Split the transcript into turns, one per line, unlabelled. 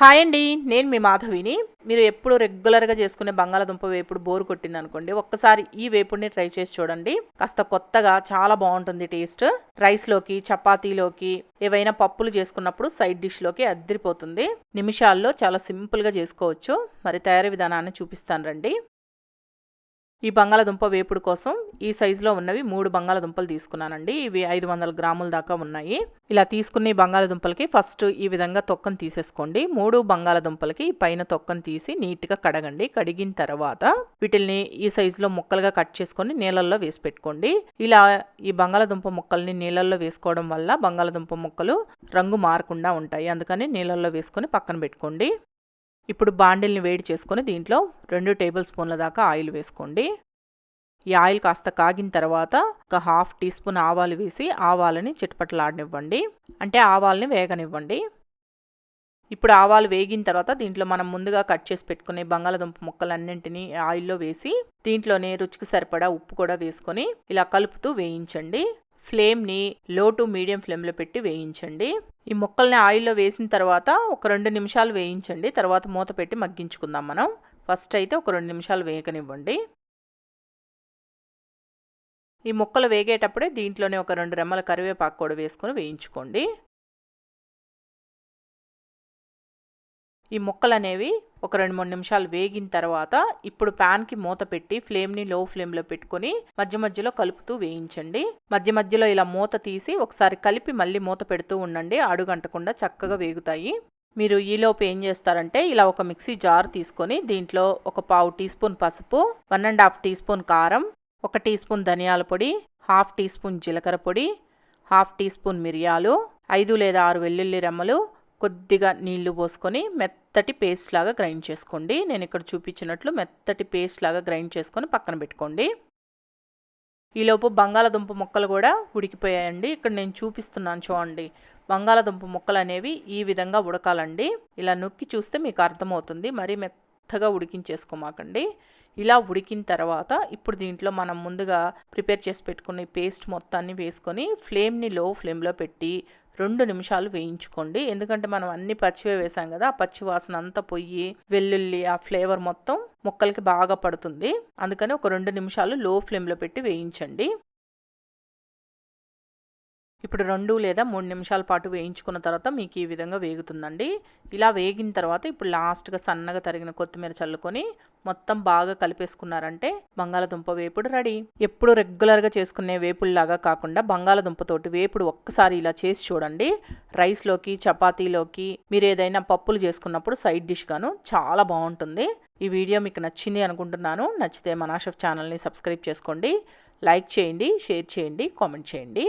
Hi అండి నేను మీ మాధవిని. మీరు ఎప్పుడు రెగ్యులర్గా చేసుకునే బంగాళాదుంప వేపుడు బోరు కొట్టింది అనుకోండి ఒక్కసారి ఈ వేపుడిని ట్రై చేసి చూడండి. కాస్త కొత్తగా చాలా బాగుంటుంది టేస్ట్. రైస్లోకి చపాతీలోకి ఏవైనా పప్పులు చేసుకున్నప్పుడు సైడ్ డిష్లోకి అద్దరిపోతుంది. నిమిషాల్లో చాలా సింపుల్గా చేసుకోవచ్చు. మరి తయారీ విధానాన్ని చూపిస్తాను రండి. ఈ బంగాళదుంప వేపుడు కోసం ఈ సైజులో ఉన్నవి మూడు బంగాళదుంపలు తీసుకున్నానండి. ఇవి ఐదు వందల గ్రాముల దాకా ఉన్నాయి. ఇలా తీసుకున్న ఈ బంగాళదుంపలకి ఫస్ట్ ఈ విధంగా తొక్కను తీసేసుకోండి. మూడు బంగాళదుంపలకి పైన తొక్కను తీసి నీట్గా కడగండి. కడిగిన తర్వాత వీటిల్ని ఈ సైజులో ముక్కలుగా కట్ చేసుకొని నీళ్ళల్లో వేసి పెట్టుకోండి. ఇలా ఈ బంగాళదుంప ముక్కల్ని నీళ్ళల్లో వేసుకోవడం వల్ల బంగాళదుంప ముక్కలు రంగు మారకుండా ఉంటాయి. అందుకని నీళ్ళల్లో వేసుకొని పక్కన పెట్టుకోండి. ఇప్పుడు బాండిల్ని వేడి చేసుకొని దీంట్లో రెండు టేబుల్ స్పూన్ల దాకా ఆయిల్ వేసుకోండి. ఈ ఆయిల్ కాస్త కాగిన తర్వాత ఒక హాఫ్ టీ స్పూన్ ఆవాలు వేసి ఆవాలని చిటపటలాడనివ్వండి. అంటే ఆవాలని వేగనివ్వండి. ఇప్పుడు ఆవాలు వేగిన తర్వాత దీంట్లో మనం ముందుగా కట్ చేసి పెట్టుకునే బంగాళదుంప ముక్కలన్నింటినీ ఆయిల్లో వేసి దీంట్లోనే రుచికి సరిపడా ఉప్పు కూడా వేసుకొని ఇలా కలుపుతూ వేయించండి. ఫ్లేమ్ని లో టు మీడియం ఫ్లేమ్లో పెట్టి వేయించండి. ఈ ముక్కల్ని ఆయిల్లో వేసిన తర్వాత ఒక రెండు నిమిషాలు వేయించండి. తర్వాత మూత పెట్టి మగ్గించుకుందాం మనం. ఫస్ట్ అయితే ఒక రెండు నిమిషాలు వేయకనివ్వండి ఈ ముక్కలు వేగేటప్పుడే దీంట్లోనే ఒక రెండు రెమ్మల కరివేపాకు కూడా వేసుకొని వేయించుకోండి. ఈ ముక్కలు అనేవి ఒక రెండు మూడు నిమిషాలు వేగిన తర్వాత ఇప్పుడు ప్యాన్కి మూత పెట్టి ఫ్లేమ్ని లో ఫ్లేమ్లో పెట్టుకొని మధ్య మధ్యలో కలుపుతూ వేయించండి. మధ్య మధ్యలో ఇలా మూత తీసి ఒకసారి కలిపి మళ్ళీ మూత పెడుతూ ఉండండి. అడుగంటకుండా చక్కగా వేగుతాయి. మీరు ఈలోపు ఏం చేస్తారంటే ఇలా ఒక మిక్సీ జార్ తీసుకొని దీంట్లో ఒక పావు టీ స్పూన్ పసుపు one and half teaspoon కారం ఒక టీ స్పూన్ ధనియాల పొడి హాఫ్ టీ స్పూన్ జీలకర్ర పొడి హాఫ్ టీ స్పూన్ మిరియాలు ఐదు లేదా ఆరు వెల్లుల్లి రెమ్మలు కొద్దిగా నీళ్ళు పోసుకొని మెత్తటి పేస్ట్ లాగా గ్రైండ్ చేసుకోండి. నేను ఇక్కడ చూపించినట్లు మెత్తటి పేస్ట్ లాగా గ్రైండ్ చేసుకొని పక్కన పెట్టుకోండి. ఈలోపు బంగాళదుంప ముక్కలు కూడా ఉడికిపోయాయండి. ఇక్కడ నేను చూపిస్తున్నాను చూడండి. బంగాళదుంప ముక్కలు అనేవి ఈ విధంగా ఉడకాలండి. ఇలా నొక్కి చూస్తే మీకు అర్థమవుతుంది. మరీ మెత్తగా ఉడికించేసుకోమాకండి. ఇలా ఉడికిన తర్వాత ఇప్పుడు దీంట్లో మనం ముందుగా ప్రిపేర్ చేసి పెట్టుకున్న పేస్ట్ మొత్తాన్ని వేసుకొని ఫ్లేమ్ని లో ఫ్లేమ్లో పెట్టి రెండు నిమిషాలు వేయించుకోండి. ఎందుకంటే మనం అన్ని పచ్చివే వేసాం కదా ఆ పచ్చి వాసన అంతా పొయ్యి వెల్లుల్లి ఆ ఫ్లేవర్ మొత్తం ముక్కలకి బాగా పడుతుంది. అందుకని ఒక రెండు నిమిషాలు లో ఫ్లేమ్లో పెట్టి వేయించండి. ఇప్పుడు రెండు లేదా మూడు నిమిషాల పాటు వేయించుకున్న తర్వాత మీకు ఈ విధంగా వేగుతుందండి. ఇలా వేగిన తర్వాత ఇప్పుడు లాస్ట్గా సన్నగా తరిగిన కొత్తిమీర చల్లుకొని మొత్తం బాగా కలిపేసుకున్నారంటే బంగాళదుంప వేపుడు రెడీ. ఎప్పుడు రెగ్యులర్గా చేసుకునే వేపుల్లాగా కాకుండా బంగాళదుంపతోటి వేపుడు ఒక్కసారి ఇలా చేసి చూడండి. రైస్లోకి చపాతీలోకి మీరు ఏదైనా పప్పులు చేసుకున్నప్పుడు సైడ్ డిష్గాను చాలా బాగుంటుంది. ఈ వీడియో మీకు నచ్చింది అనుకుంటున్నాను. నచ్చితే మనాషఫ్ ఛానల్ని సబ్స్క్రైబ్ చేసుకోండి. లైక్ చేయండి షేర్ చేయండి కామెంట్ చేయండి.